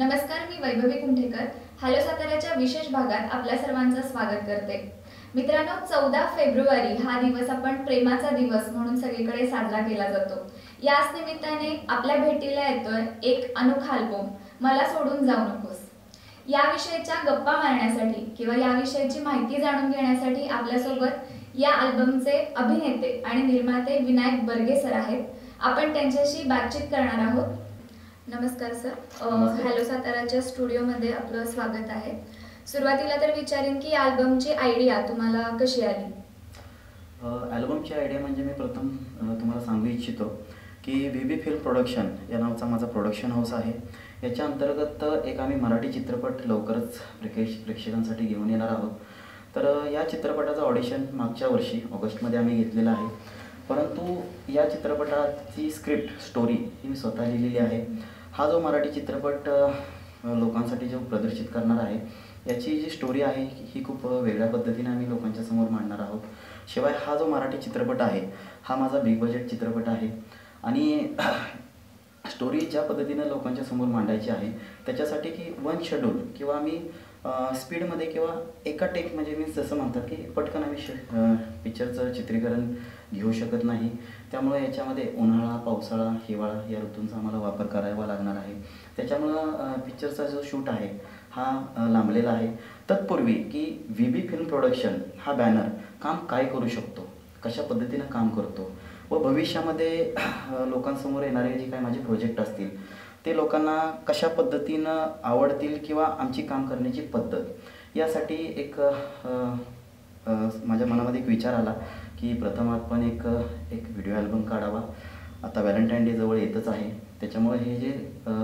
नमस्कार मी वैभवी कुंठेकर. हॅलो साताऱ्याच्या विशेष भागात आपल्या सर्वांचं स्वागत करते. मित्रांनो चौदा फेब्रुवारी हा दिवस आपण प्रेमाचा दिवस म्हणून सगळीकडे साजरा केला जातो. याच निमित्ताने आपल्या भेटीला येतोय एक अनोखा अल्बम मला सोडून जाऊ नकोस. याविषयीच्या गप्पा मारण्यासाठी किंवा याविषयीची माहिती जाणून घेण्यासाठी आपल्यासोबत या अल्बमचे अभिनेते आणि निर्माते विनायक बर्गे सर आहेत. आपण त्यांच्याशी बातचीत करणार आहोत. नमस्कार सर. हॅलो साताराच्या स्टुडिओमध्ये आपलं स्वागत आहे. सुरुवातीला तर विचारेन की अल्बमची आयडिया तुम्हाला कशी आली? ॲल्बमची आयडिया म्हणजे मी प्रथम तुम्हाला सांगू इच्छितो की व्ही बी फिल्म प्रोडक्शन या नावाचा माझा प्रोडक्शन हाऊस आहे. याच्या अंतर्गत एक आम्ही मराठी चित्रपट लवकरच प्रेक्षे प्रेक्षकांसाठी घेऊन येणार आहोत. तर या चित्रपटाचं ऑडिशन मागच्या वर्षी ऑगस्टमध्ये आम्ही घेतलेलं आहे. परंतु या चित्रपटाची स्क्रिप्ट स्टोरी ही मी स्वतः लिहिलेली आहे. हा जो मराठी चित्रपट लोकांसाठी जो प्रदर्शित करणार आहे याची जी स्टोरी आहे ही खूप वेगळ्या पद्धतीने आम्ही लोकांच्या समोर मांडणार आहोत. शिवाय हा जो मराठी चित्रपट आहे हा माझा बिग बजेट चित्रपट आहे. आणि स्टोरी ज्या पद्धतीनं लोकांच्या समोर मांडायची आहे त्याच्यासाठी की वन शेड्यूल किंवा आम्ही स्पीडमध्ये किंवा एका टेक म्हणजे मी जसं म्हणतात की पटकन आम्ही श पिक्चरचं चित्रीकरण घेऊ शकत नाही. त्यामुळे याच्यामध्ये उन्हाळा पावसाळा हिवाळा या ऋतूंचा आम्हाला वापर करावा लागणार आहे. त्याच्यामुळं पिक्चरचा जो शूट आहे हा लांबलेला आहे. तत्पूर्वी की व्ही बी फिल्म प्रोडक्शन हा बॅनर काम काय करू शकतो? कशा पद्धतीनं काम करतो? व भविष्यामध्ये लोकांसमोर येणारे जे काही माझे प्रोजेक्ट असतील ते लोकांना कशा पद्धतीनं आवडतील किंवा आमची काम करण्याची पद्धत? यासाठी एक माझ्या मनामध्ये एक विचार आला. की प्रथम आपण एक एक व्हिडिओ ॲल्बम काढावा. आता व्हॅलेंटाईन डे जवळ येतच आहे. त्याच्यामुळे हे जे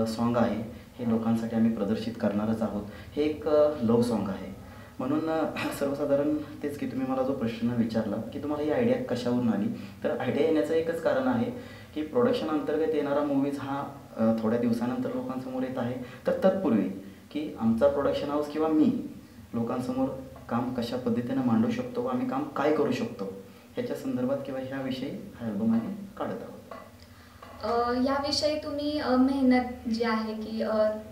सॉन्ग आहे हे लोकांसाठी आम्ही प्रदर्शित करणारच आहोत. हे एक लव सॉन्ग आहे. म्हणून सर्वसाधारण तेच की तुम्ही मला जो प्रश्न विचारला की तुम्हाला ही आयडिया कशावरून आली? तर आयडिया येण्याचं एकच कारण आहे की प्रोडक्शन अंतर्गत येणारा मूवीज हा थोड्या दिवसानंतर लोकांसमोर येत आहे. तर तत्पूर्वी की आमचा प्रोडक्शन हाऊस किंवा मी लोकांसमोर काम कशा पद्धतीनं मांडू शकतो व आम्ही काम काय करू शकतो? ह्याच्या संदर्भात किंवा ह्याविषयी हा अल्बम आम्ही काढत आहोत. याविषयी तुम्ही मेहनत जी आहे की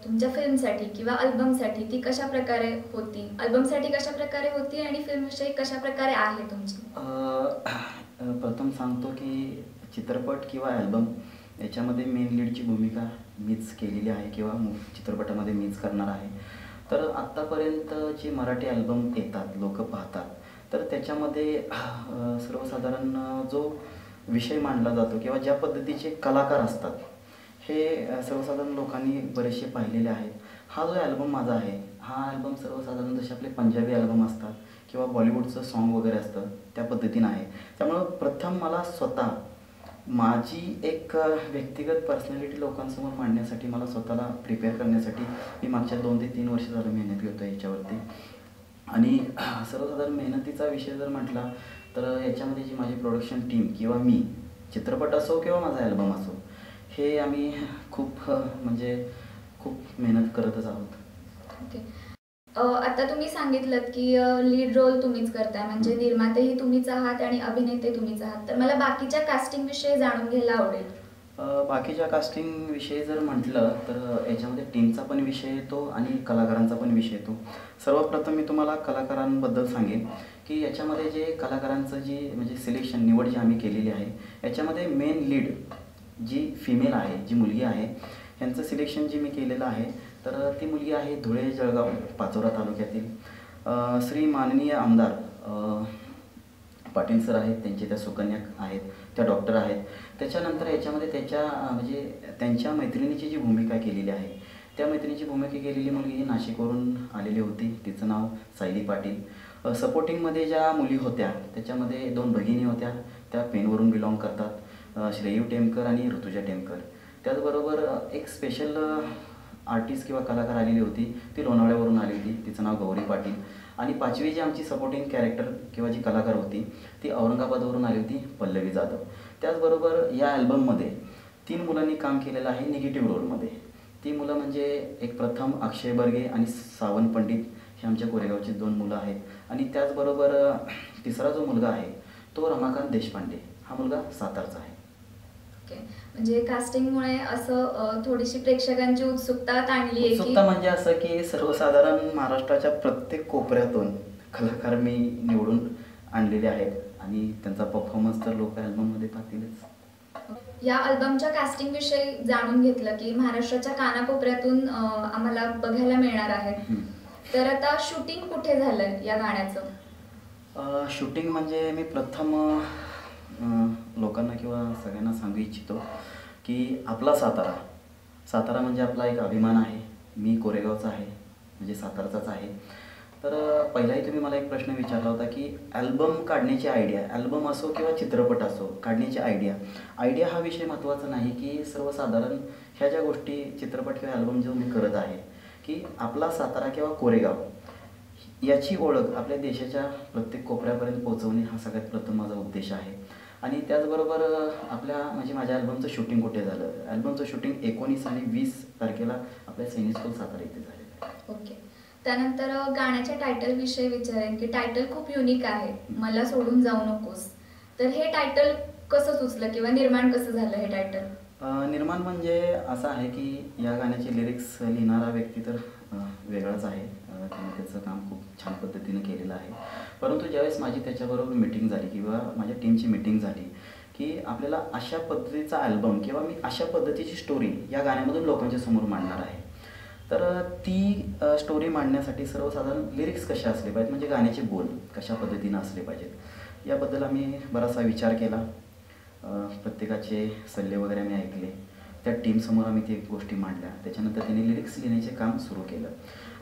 तुमच्या फिल्मसाठी किंवा अल्बमसाठी ती कशा प्रकारे होती? अल्बमसाठी कशा प्रकारे होती आणि फिल्मविषयी कशा प्रकारे आहे तुमची? प्रथम सांगतो की चित्रपट किंवा ॲल्बम याच्यामध्ये मेन लीडची भूमिका मीच केलेली आहे किंवा चित्रपटामध्ये मीच करणार आहे. तर आत्तापर्यंत जे मराठी ॲल्बम येतात लोक त्याच्यामध्ये सर्वसाधारण जो विषय मांडला जातो किंवा ज्या पद्धतीचे कलाकार असतात हे सर्वसाधारण लोकांनी बरेचसे पाहिलेले आहेत. हा जो ॲल्बम माझा आहे हा ॲल्बम सर्वसाधारण जसे आपले पंजाबी ॲल्बम असतात किंवा बॉलिवूडचं सॉन्ग वगैरे असतं त्या पद्धतीनं आहे. त्यामुळं प्रथम मला स्वतः माझी एक व्यक्तिगत पर्सनॅलिटी लोकांसमोर मांडण्यासाठी मला स्वतःला प्रिपेअर करण्यासाठी मी मागच्या दोन ते तीन वर्ष झालं मेहनत घेतो याच्यावरती. आणि सर्वसाधारण मेहनतीचा विषय जर म्हटला तर याच्यामध्ये जी माझी प्रोडक्शन टीम किंवा मी चित्रपट असो किंवा माझा ॲल्बम असो हे आम्ही खूप म्हणजे खूप मेहनत करतच आहोत. ओके. आता तुम्ही सांगितलं की लीड रोल तुम्हीच करताय म्हणजे निर्मातेही तुम्हीच आहात आणि अभिनेते तुम्हीच आहात. तर मला बाकीच्या कास्टिंग विषयी जाणून घ्यायला आवडेल. बाकीच्या कास्टिंग विषयी जर म्हटलं तर याच्यामध्ये टीमचा पण विषय येतो आणि कलाकारांचा पण विषय येतो. सर्वप्रथम मी तुम्हाला कलाकारांबद्दल सांगेन की याच्यामध्ये जे कलाकारांचं जी म्हणजे सिलेक्शन निवड जी आम्ही केलेली आहे याच्यामध्ये मेन लीड जी फिमेल आहे जी मुलगी आहे यांचं सिलेक्शन जे मी केलेलं आहे तर ती मुलगी आहे धुळे जळगाव पाचोरा तालुक्यातील. श्री माननीय आमदार पाटील सर आहेत त्यांचे त्या सुकन्या आहेत त्या डॉक्टर आहेत. त्याच्यानंतर याच्यामध्ये त्याच्या म्हणजे त्यांच्या मैत्रिणीची जी भूमिका केलेली आहे त्या मैत्रिणीची भूमिका केलेली मुलगी ही नाशिकवरून आलेली होती. तिचं नाव सायली पाटील. सपोर्टिंगमध्ये ज्या मुली होत्या त्याच्यामध्ये दोन भगिनी होत्या. त्या पेनवरून बिलॉंग करतात. श्रेयू टेमकर आणि ऋतुजा टेमकर. त्याचबरोबर एक स्पेशल आर्टिस्ट किंवा कलाकार आलेली होती. ती लोणावळ्यावरून आली होती. तिचं नाव गौरी पाटील. आणि पाचवी जी आमची सपोर्टिंग कॅरेक्टर किंवा जी कलाकार होती ती औरंगाबादवरून आली होती पल्लवी जाधव. त्याचबरोबर या ॲल्बममध्ये तीन मुलांनी काम केलेलं आहे निगेटिव्ह रोलमध्ये ती मुलं म्हणजे एक प्रथम अक्षय बर्गे आणि सावंत पंडित हे आमच्या कोरेगावची दोन मुलं आहेत. आणि त्याचबरोबर तिसरा जो मुलगा आहे तो रमाकांत देशपांडे. हा मुलगा सातारचा आहे. ओके. म्हणजे कास्टिंगमुळे असं थोडीशी प्रेक्षकांची उत्सुकता ताणली आहे उत्सुकता म्हणजे असं की सर्वसाधारण महाराष्ट्राच्या प्रत्येक कोपऱ्यातून कलाकार मी निवडून आणलेले आहेत आणि त्यांचा परफॉर्मन्स तर लोक अल्बममध्ये पाहतीलच. या अल्बमच्या कास्टिंग विषयी जाणून घेतलं की महाराष्ट्राच्या कानाकोपऱ्यातून आम्हाला बघायला मिळणार आहे. तर आता शूटिंग कुठे झालंय या गाण्याचं? शूटिंग म्हणजे मी प्रथम लोकांना किंवा सगळ्यांना सांगू इच्छितो की आपला सातारा सातारा म्हणजे आपला एक अभिमान आहे. मी कोरेगावचा आहे म्हणजे सातारचाच आहे. तर पहिलाही तुम्ही मला एक प्रश्न विचारला होता की ॲल्बम काढण्याची आयडिया ॲल्बम असो किंवा चित्रपट असो काढण्याची आयडिया आयडिया हा विषय महत्त्वाचा नाही की सर्वसाधारण ह्या ज्या गोष्टी चित्रपट किंवा ॲल्बम जो मी करत आहे की आपला सातारा किंवा कोरेगाव याची ओळख आपल्या देशाच्या प्रत्येक कोपऱ्यापर्यंत पोहोचवणे हा सगळ्यात प्रथम माझा उद्देश आहे. आणि त्याचबरोबर आपल्या म्हणजे माझ्या अल्बमचं शूटिंग कुठे झालं? अल्बमचं शूटिंग एकोणीस आणि वीस तारखेला आपल्या सैनिक स्कूल सातारा इथे झालेलं आहे. ओके. त्यानंतर गाण्याच्या टायटल विषयी विचारेन की टायटल खूप युनिक आहे. मला सोडून जाऊ नकोस. तर हे टायटल कसं सुचलं किंवा निर्माण कसं झालं हे टायटल निर्माण म्हणजे असं आहे की या गाण्याचे लिरिक्स लिहिणारा व्यक्ती तर वेगळाच आहे. अ, त्याने त्याचं काम खूप छान पद्धतीने केलेलं आहे. परंतु ज्यावेळेस माझी त्याच्याबरोबर मिटिंग झाली किंवा माझ्या टीमची मिटिंग झाली की आपल्याला अशा पद्धतीचा अल्बम किंवा मी अशा पद्धतीची स्टोरी या गाण्यामधून लोकांच्या समोर मांडणार आहे. तर ती स्टोरी मांडण्यासाठी सर्वसाधारण लिरिक्स कशा असले पाहिजेत? म्हणजे गाण्याचे बोल कशा पद्धतीनं असले पाहिजेत? याबद्दल आम्ही बराचसा विचार केला. प्रत्येकाचे सल्ले वगैरे आम्ही ऐकले. त्या टीमसमोर आम्ही ते गोष्टी मांडल्या. त्याच्यानंतर त्यांनी लिरिक्स लिहिण्याचे काम सुरू केलं.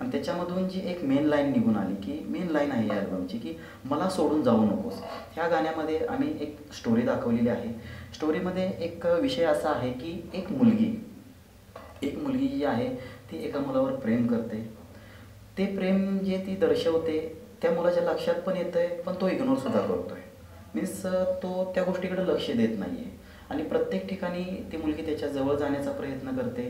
आणि त्याच्यामधून जी एक मेन लाईन निघून आली की मेन लाईन आहे या अल्बमची की मला सोडून जाऊ नकोस. ह्या गाण्यामध्ये आम्ही एक स्टोरी दाखवलेली आहे. स्टोरीमध्ये एक विषय असा आहे की एक मुलगी एक मुलगी जी आहे ती एका मुलावर प्रेम करते. ते प्रेम जे ती दर्शवते त्या मुलाच्या लक्षात पण येतं आहे पण तो इग्नोर करतो आहे मीन्स तो त्या गोष्टीकडे लक्ष देत नाही आहे आणि प्रत्येक ठिकाणी ती मुलगी त्याच्याजवळ जाण्याचा प्रयत्न करते.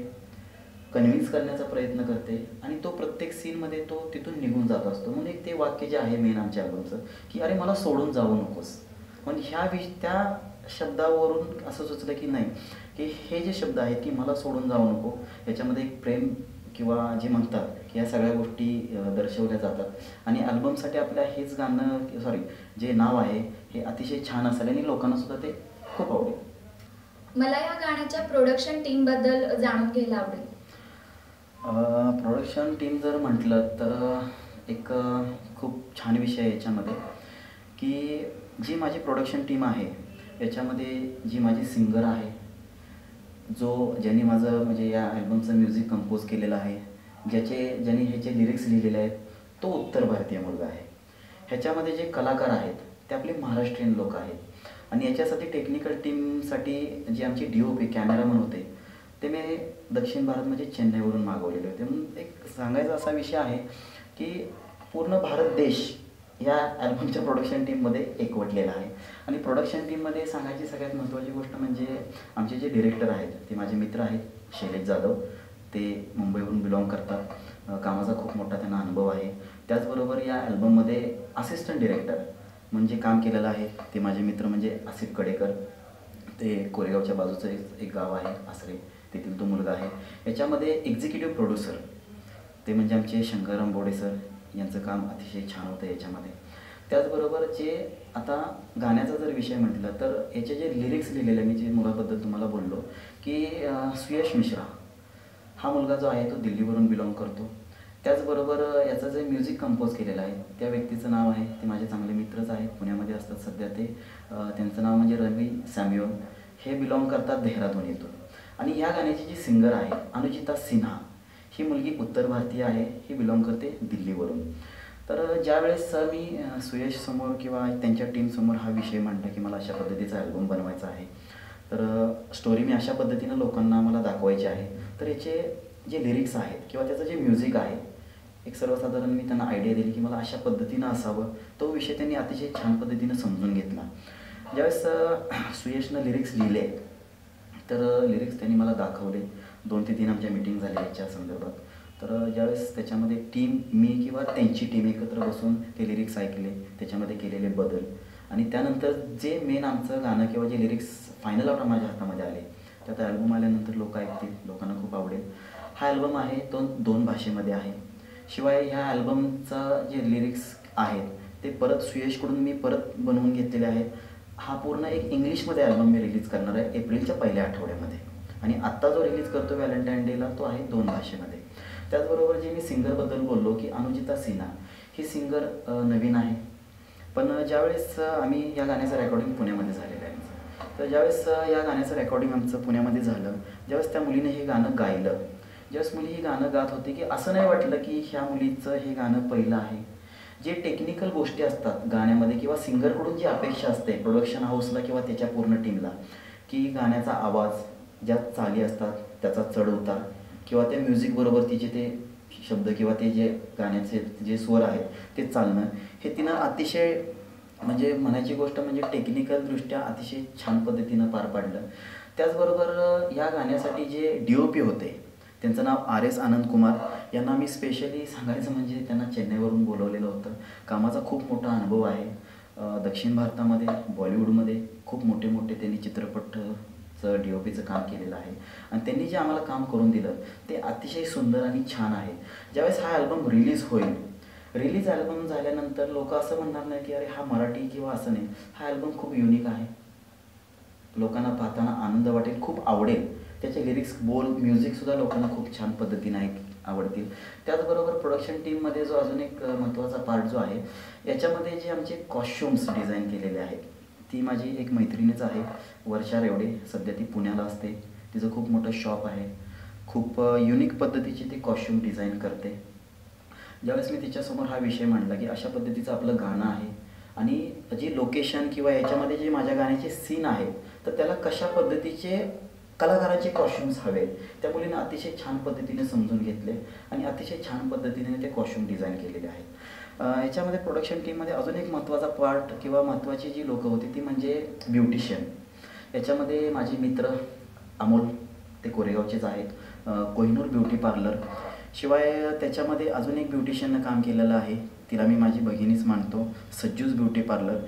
कन्व्हिन्स करण्याचा प्रयत्न करते आणि तो प्रत्येक सीनमध्ये तो तिथून निघून जात असतो. म्हणून एक ते वाक्य जे आहे मेन आमच्या अल्बमचं की अरे मला सोडून जाऊ नकोस. पण ह्या विष त्या शब्दावरून असं सुचलं की नाही की हे जे शब्द आहेत की मला सोडून जाऊ नको याच्यामध्ये एक प्रेम किंवा जे म्हणतात की या सगळ्या गोष्टी दर्शवल्या जातात. आणि अल्बमसाठी आपल्या हेच गाणं सॉरी जे नाव आहे हे अतिशय छान असेल आणि लोकांना सुद्धा ते खूप आवडेल. मला या गाण्याच्या प्रोडक्शन टीमबद्दल जाणून घ्यायला आवडेल. प्रोडक्शन टीम जर म्हटलं तर एक खूप छान विषय आहे याच्यामध्ये की जी माझी प्रोडक्शन टीम आहे याच्यामध्ये जी माझी सिंगर आहे जो ज्यांनी माझं म्हणजे या ॲल्बमचं म्युझिक कंपोज केलेलं आहे ज्याचे ज्यांनी ह्याचे लिरिक्स लिहिलेले आहेत तो उत्तर भारतीय मुलगा आहे. ह्याच्यामध्ये जे कलाकार आहेत ते आपले महाराष्ट्रीयन लोक आहेत. आणि याच्यासाठी टेक्निकल टीमसाठी जी आमची डी ओ पी कॅमेरामन होते ते मी दक्षिण भारत म्हणजे चेन्नईवरून मागवलेले होते. म्हणून एक सांगायचा असा विषय आहे की पूर्ण भारत देश या ॲल्बमच्या प्रोडक्शन टीममध्ये एकवटलेला आहे. आणि प्रोडक्शन टीममध्ये सांगायची सगळ्यात महत्त्वाची गोष्ट म्हणजे आमचे जे डिरेक्टर आहेत ते माझे मित्र आहेत शैलेश जाधव. ते मुंबईहून बिलॉंग करतात. कामाचा खूप मोठा त्यांना अनुभव आहे. त्याचबरोबर या ॲल्बममध्ये असिस्टंट डिरेक्टर म्हणजे काम केलेलं आहे. ते माझे मित्र म्हणजे आसिफ कडेकर. ते कोरेगावच्या बाजूचं एक गाव आहे आसरे. तेथील तो मुलगा आहे. याच्यामध्ये एक्झिक्युटिव्ह प्रोड्युसर ते म्हणजे आमचे शंकरराम बोडे सर यांचं काम अतिशय छान होतं याच्यामध्ये. त्याचबरोबर जे आता गाण्याचा जर विषय म्हटलं तर याचे जे लिरिक्स लिहिलेले मी जे मुलाबद्दल तुम्हाला बोललो की सुयश मिश्रा. हा मुलगा जो आहे तो दिल्लीवरून बिलॉंग करतो. त्याचबरोबर याचं जे म्युझिक कंपोज केलेलं आहे त्या व्यक्तीचं नाव आहे ते माझे चांगले मित्रच आहेत पुण्यामध्ये असतात सध्या ते. त्यांचं नाव म्हणजे रवी सॅम्युअल. हे बिलॉंग करतात देहरादून येतो आणि या गाण्याची जी सिंगर आहे अनुजिता सिन्हा ही मुलगी उत्तर भारतीय आहे ही बिलॉंग करते दिल्लीवरून. तर ज्यावेळेस मी सुयशसमोर सुयश समोर किंवा त्यांच्या टीमसमोर हा विषय मांडला की मला अशा पद्धतीचा अल्बम बनवायचा आहे तर स्टोरी मी अशा पद्धतीनं लोकांना मला दाखवायची आहे. तर याचे जे लिरिक्स आहेत किंवा त्याचं जे म्युझिक आहे एक सर्वसाधारण मी त्यांना आयडिया दिली की मला अशा पद्धतीनं असावं. तो विषय त्यांनी अतिशय छान पद्धतीनं समजून घेतला. ज्यावेळेस सुयशनं लिरिक्स लिहिले तर लिरिक्स त्यांनी मला दाखवले. दोन ते तीन आमच्या मीटिंग झाल्या याच्या संदर्भात. तर ज्यावेळेस त्याच्यामध्ये टीम मी किंवा त्यांची टीम एकत्र बसून ते लिरिक्स ऐकले त्याच्यामध्ये केलेले बदल. आणि त्यानंतर जे मेन आमचं गाणं किंवा जे लिरिक्स फायनल आउट माझ्या हातामध्ये आले त्यात ॲल्बम आल्यानंतर लोक ऐकतील लोकांना खूप आवडेल. हा ॲल्बम आहे तो दोन भाषेमध्ये आहे. शिवाय ह्या ॲल्बमचा जे लिरिक्स आहेत ते परत सुयशकडून मी परत बनवून घेतलेले आहेत. हा पूर्ण एक इंग्लिशमध्ये ॲल्बम मी रिलीज करणार आहे एप्रिलच्या पहिल्या आठवड्यामध्ये. आणि आत्ता जो रिलीज करतो व्हॅलेंटाईन डेला तो आहे दोन भाषेमध्ये. त्याचबरोबर जे मी सिंगरबद्दल बोललो की अनुजिता सिन्हा ही सिंगर नवीन आहे. पण ज्यावेळेस आम्ही या गाण्याचं रेकॉर्डिंग पुण्यामध्ये झालेलं आहे तर ज्यावेळेस या गाण्याचं रेकॉर्डिंग आमचं पुण्यामध्ये झालं ज्यावेळेस त्या मुलीने हे गाणं गायलं ज्यावेळेस मुली ही गाणं गात होती की असं नाही वाटलं की ह्या मुलीचं हे गाणं पहिलं आहे. जे टेक्निकल गोष्टी असतात गाण्यामध्ये किंवा सिंगरकडून जी अपेक्षा असते प्रोडक्शन हाऊसला किंवा त्याच्या पूर्ण टीमला की गाण्याचा आवाज ज्या चाली असतात त्याचा चढ उतार किंवा त्या म्युझिकबरोबर तिचे ते शब्द किंवा ते जे गाण्याचे जे स्वर आहेत ते चालणं हे तिनं अतिशय म्हणजे म्हणायची गोष्ट म्हणजे टेक्निकलदृष्ट्या अतिशय छान पद्धतीनं पार पाडलं. त्याचबरोबर या गाण्यासाठी जे डी ओ पी होते त्यांचं नाव आर एस आनंद कुमार. यांना मी स्पेशली सांगायचं म्हणजे त्यांना चेन्नईवरून बोलवलेलं होतं. कामाचा खूप मोठा अनुभव आहे. दक्षिण भारतामध्ये बॉलिवूडमध्ये खूप मोठे मोठे त्यांनी चित्रपटचं डी ओ पीचं काम केलेलं आहे. आणि त्यांनी जे आम्हाला काम करून दिलं ते अतिशय सुंदर आणि छान आहे. ज्यावेळेस हा अल्बम रिलीज होईल रिलीज अल्बम झाल्यानंतर लोक असं म्हणणार नाही की अरे हा मराठी किंवा असं नाही. हा अल्बम खूप युनिक आहे. लोकांना पाहताना आनंद वाटेल खूप आवडेल. त्याचे लिरिक्स बोल म्युझिकसुद्धा लोकांना खूप छान पद्धतीने ऐक आवडतील. त्याचबरोबर प्रोडक्शन टीममध्ये जो अजून एक महत्त्वाचा पार्ट जो आहे याच्यामध्ये जे आमचे कॉस्ट्युम्स डिझाईन केलेले आहेत ती माझी एक मैत्रिणीच आहे वर्षा रेवडे. सध्या ती पुण्याला असते. तिचं खूप मोठं शॉप आहे. खूप युनिक पद्धतीची ती कॉस्ट्युम डिझाईन करते. ज्यावेळेस मी तिच्यासमोर हा विषय मांडला की अशा पद्धतीचं आपलं गाणं आहे आणि जी लोकेशन किंवा याच्यामध्ये जे माझ्या गाण्याचे सीन आहेत तर त्याला कशा पद्धतीचे कलाकाराचे कॉस्ट्युम्स हवे. त्या मुलीनं अतिशय छान पद्धतीने समजून घेतले आणि अतिशय छान पद्धतीने ते कॉस्ट्युम डिझाईन केलेले आहेत. याच्यामध्ये प्रोडक्शन टीममध्ये अजून एक महत्त्वाचा पार्ट किंवा महत्त्वाची जी लोकं होती ती म्हणजे ब्युटिशियन याच्यामध्ये माझे मित्र अमोल ते कोरेगावचेच आहेत. कोहिनूर ब्युटी पार्लर शिवाय त्याच्यामध्ये अजून एक ब्युटिशियननं काम केलेलं आहे. तिला मी माझी बहिणीच मानतो सज्जूज ब्युटी पार्लर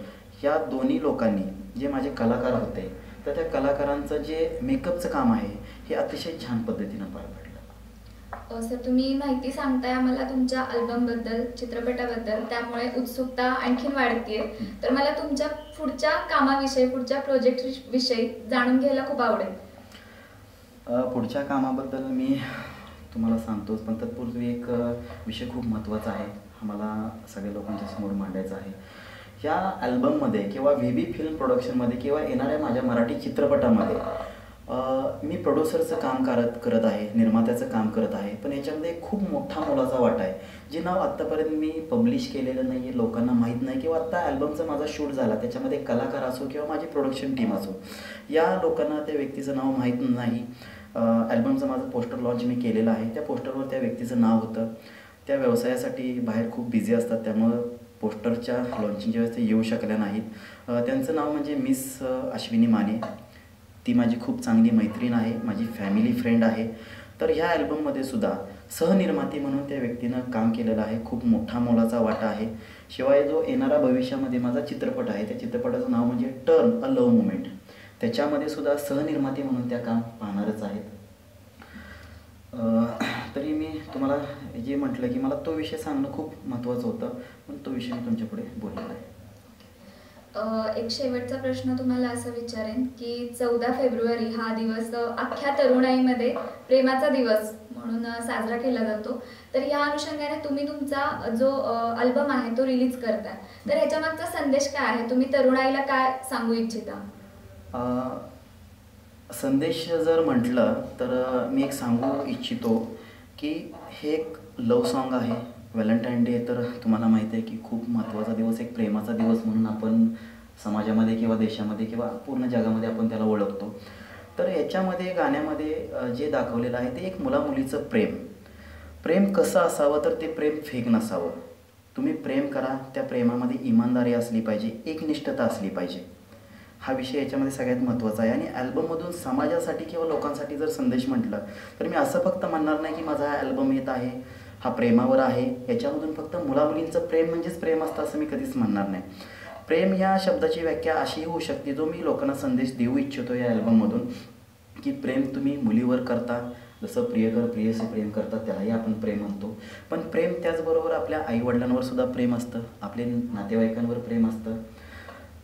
या दोन्ही लोकांनी जे माझे कलाकार होते तर त्या कलाकारांचं जे मेकअपचं काम आहे हे अतिशय छान पद्धतीनं पार पडलं. सर तुम्ही माहिती सांगताय आम्हाला तुमच्या अल्बमबद्दल चित्रपटाबद्दल त्यामुळे उत्सुकता आणखीन वाढतीये. तर मला तुमच्या पुढच्या कामाविषयी पुढच्या प्रोजेक्ट विषयी जाणून घ्यायला खूप आवडेल. पुढच्या कामाबद्दल मी तुम्हाला सांगतोच पण तत्पूर्वी एक विषय खूप महत्त्वाचा आहे. मला सगळ्या लोकांच्या समोर मांडायचा आहे. ह्या अल्बममध्ये किंवा व्ही बी फिल्म प्रोडक्शनमध्ये किंवा येणाऱ्या माझ्या मराठी चित्रपटामध्ये मी प्रोड्युसरचं काम करत करत आहे निर्मात्याचं काम करत आहे पण याच्यामध्ये खूप मोठा मोलाचा वाटा आहे जे नाव आत्तापर्यंत मी पब्लिश केलेलं नाही आहे लोकांना माहीत नाही किंवा आत्ता ॲल्बमचा माझा शूट झाला त्याच्यामध्ये कलाकार असो किंवा माझी प्रोडक्शन टीम असो या लोकांना त्या व्यक्तीचं नाव माहीत नाही. ॲल्बमचं माझं पोस्टर लॉन्च मी केलेलं आहे त्या पोस्टरवर त्या व्यक्तीचं नाव होतं. त्या व्यवसायासाठी बाहेर खूप बिझी असतात त्यामुळं पोस्टरच्या लॉन्चिंगच्या वेळेस ते येऊ शकल्या नाहीत. त्यांचं नाव म्हणजे मिस अश्विनी माने. ती माझी खूप चांगली मैत्रीण आहे माझी फॅमिली फ्रेंड आहे. तर ह्या ॲल्बममध्ये सुद्धा सहनिर्माती म्हणून त्या व्यक्तीनं काम केलेलं आहे. खूप मोठा मोलाचा वाटा आहे. शिवाय जो येणारा भविष्यामध्ये माझा चित्रपट आहे त्या चित्रपटाचं नाव म्हणजे टर्न अ लव मुमेंट त्याच्यामध्ये सुद्धा सहनिर्माती म्हणून त्या काम पाहणारच आहेत. तरी मी तुम्हाला जे म्हटलं की मला तो विषय सांगणं खूप महत्त्वाचं होतं. तो विषय मी तुमच्यापुढे बोललेला आहे. एक शेवटचा प्रश्न तुम्हाला असं विचारेन की चौदा फेब्रुवारी हा दिवस अख्ख्या तरुणाईमध्ये प्रेमाचा दिवस म्हणून साजरा केला जातो. तर या अनुषंगाने तुम्ही तुमचा जो अल्बम आहे तो रिलीज करताय. तर ह्याच्या मागचा संदेश काय आहे? तुम्ही तरुणाईला काय सांगू इच्छिता? संदेश जर म्हटलं तर मी एक सांगू इच्छितो की हे एक लव सॉन्ग आहे. व्हॅलेंटाईन डे तर तुम्हाला माहिती आहे की खूप महत्त्वाचा दिवस एक प्रेमाचा दिवस म्हणून आपण समाजामध्ये किंवा देशामध्ये किंवा पूर्ण जगामध्ये आपण त्याला ओळखतो. तर याच्यामध्ये गाण्यामध्ये जे दाखवलेलं आहे ते एक मुलामुलीचं प्रेम. प्रेम कसं असावं तर ते प्रेम फेक नसावं. तुम्ही प्रेम करा त्या प्रेमामध्ये इमानदारी असली पाहिजे एकनिष्ठता असली पाहिजे. हा विषय याच्यामध्ये सगळ्यात महत्त्वाचा आहे. आणि ॲल्बममधून समाजासाठी किंवा लोकांसाठी जर संदेश म्हटलं तर मी असं फक्त म्हणणार नाही की माझा हा ॲल्बम येत आहे. हा प्रेमावर आहे. याच्यामधून फक्त मुलामुलींचं प्रेम म्हणजेच प्रेम असतं असं मी कधीच म्हणणार नाही. प्रेम या शब्दाची व्याख्या अशी होऊ शकते जो मी लोकांना संदेश देऊ इच्छितो या अल्बममधून की प्रेम तुम्ही मुलीवर करता जसं प्रियकर प्रियसी प्रेम करतात त्यालाही आपण प्रेम म्हणतो. पण प्रेम त्याचबरोबर आपल्या आईवडिलांवर सुद्धा प्रेम असतं आपले नातेवाईकांवर प्रेम असतं.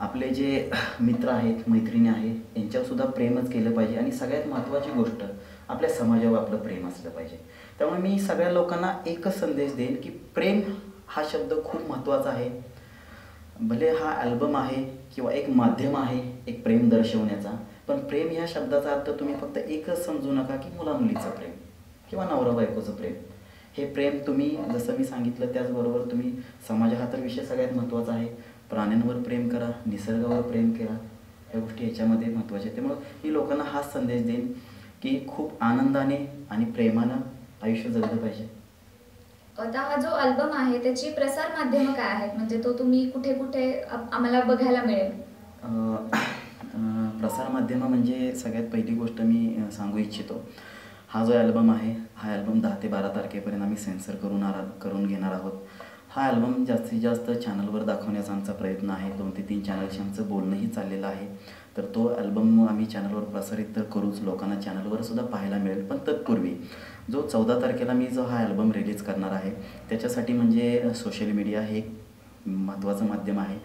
आपले जे मित्र आहेत मैत्रिणी आहेत यांच्यावर सुद्धा प्रेमच केलं पाहिजे. आणि सगळ्यात महत्त्वाची गोष्ट आपल्या समाजावर आपलं प्रेम असलं पाहिजे. त्यामुळे मी सगळ्या लोकांना एकच संदेश देईन की प्रेम हा शब्द खूप महत्त्वाचा आहे. भले हा अल्बम आहे किंवा एक माध्यम आहे एक प्रेम दर्शवण्याचा पण प्रेम ह्या शब्दाचा अर्थ तुम्ही फक्त एकच समजू नका की मुला मुलीचं प्रेम किंवा नवरा बायकोचं प्रेम. हे प्रेम तुम्ही जसं मी सांगितलं त्याचबरोबर तुम्ही समाज हा तर विषय सगळ्यात महत्त्वाचा आहे. प्राण्यांवर प्रेम करा निसर्गावर प्रेम करा. या गोष्टी याच्यामध्ये महत्त्वाच्या आहेत. त्यामुळं मी लोकांना हाच संदेश देईन की खूप आनंदाने आणि प्रेमानं आयुष्य जगलं पाहिजे. आता हा जो अल्बम आहे त्याची प्रसार माध्यमं काय आहेत? म्हणजे तो तुम्ही कुठे कुठे आम्हाला बघायला मिळेल? अं, प्रसारमाध्यमं म्हणजे सगळ्यात पहिली गोष्ट मी सांगू इच्छितो. हा जो ॲल्बम आहे हा ॲल्बम दहा ते बारा तारखेपर्यंत आम्ही सेन्सर करून आरा करून घेणार आहोत. हा ॲल्बम जास्तीत जास्त चॅनलवर दाखवण्याचा आमचा प्रयत्न आहे. दोन ते तीन चॅनलशी आमचं बोलणंही चाललेलं आहे. तर तो अल्बम आम्ही चॅनलवर प्रसारित तर करूच. लोकांना चॅनलवर सुद्धा पाहायला मिळेल पण तत्पूर्वी जो चौदा तारखेला मी जो हा ॲल्बम रिलीज करणार आहे त्याच्यासाठी म्हणजे सोशल मीडिया हे एक महत्त्वाचं माध्यम आहे.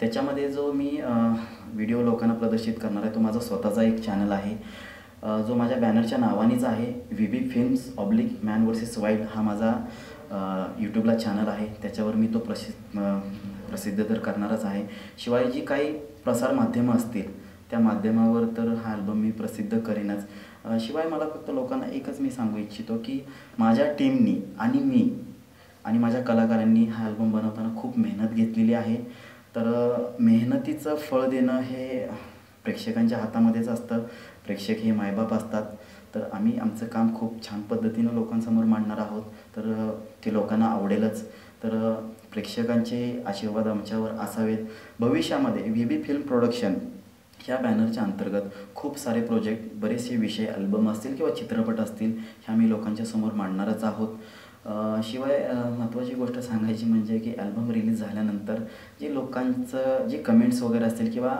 त्याच्यामध्ये जो मी व्हिडिओ लोकांना प्रदर्शित करणार आहे तो माझा स्वतःचा एक चॅनल आहे. जो माझ्या बॅनरच्या नावानेच आहे V B films oblique man versus wild हा माझा यूट्यूबला चॅनल आहे. त्याच्यावर मी तो प्रसिद्ध प्रसिद्ध तर करणारच आहे. शिवाय जी काही प्रसार माध्यमं असतील त्या माध्यमावर तर हा अल्बम मी प्रसिद्ध करेनच. शिवाय मला फक्त लोकांना एकच मी सांगू इच्छितो की माझ्या टीमनी आणि मी आणि माझ्या कलाकारांनी हा अल्बम बनवताना खूप मेहनत घेतलेली आहे. तर मेहनतीचं फळ देणं हे प्रेक्षकांच्या हातामध्येच असतं. प्रेक्षक हे मायबाप असतात. तर आम्ही आमचं काम खूप छान पद्धतीनं लोकांसमोर मांडणार आहोत. तर ते लोकांना आवडेलच. तर प्रेक्षकांचे आशीर्वाद आमच्यावर असावेत. भविष्यामध्ये व्ही बी फिल्म प्रोडक्शन ह्या बॅनरच्या अंतर्गत खूप सारे प्रोजेक्ट बरेचसे विषय अल्बम असतील किंवा चित्रपट असतील ह्या मी लोकांच्या समोर मांडणारच आहोत. शिवाय महत्त्वाची गोष्ट सांगायची म्हणजे की ॲल्बम रिलीज झाल्यानंतर जे लोकांचं जे कमेंट्स वगैरे असतील किंवा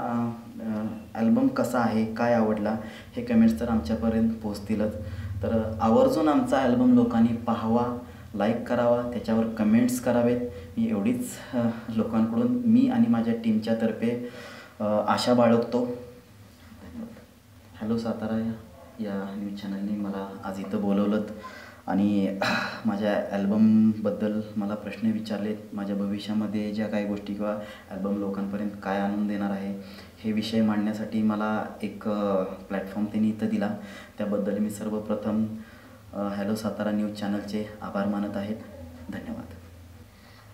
ॲल्बम कसा आहे काय आवडला हे कमेंट्स तर आमच्यापर्यंत पोहोचतीलच. तर आवर्जून आमचा ॲल्बम लोकांनी पाहावा लाईक करावा त्याच्यावर कमेंट्स करावेत. मी एवढीच लोकांकडून मी आणि माझ्या टीमच्यातर्फे आशा बाळगतो. हॅलो सातारा या न्यूज चॅनलने मला आज इथं बोलवलं. आणि माझ्या ॲल्बमबद्दल मला प्रश्न विचारलेत माझ्या भविष्यामध्ये ज्या काही गोष्टी किंवा ॲल्बम लोकांपर्यंत काय आणून देणार आहे हे विषय मांडण्यासाठी मला एक प्लॅटफॉर्म त्यांनी इथं दिला. त्याबद्दल मी सर्वप्रथम हॅलो सातारा न्यूज चॅनलचे आभार मानत आहेत धन्यवाद.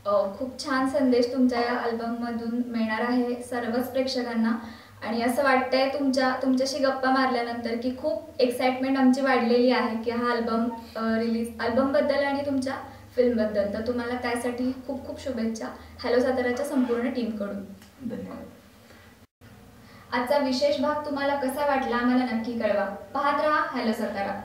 खूप छान संदेश तुमच्या या अल्बममधून मिळणार आहे सर्वच प्रेक्षकांना. आणि असं वाटतंय तुमच्या तुमच्याशी गप्पा मारल्यानंतर की खूप एक्साइटमेंट आमची वाढलेली आहे की हा अल्बम रिलीज अल्बमबद्दल आणि तुमच्या फिल्मबद्दल. तर तुम्हाला त्यासाठी खूप खूप शुभेच्छा. हॅलो साताराच्या संपूर्ण टीमकडून धन्यवाद. आजचा विशेष भाग तुम्हाला कसा वाटला आम्हाला नक्की कळवा. पाहत राहा हॅलो सातारा.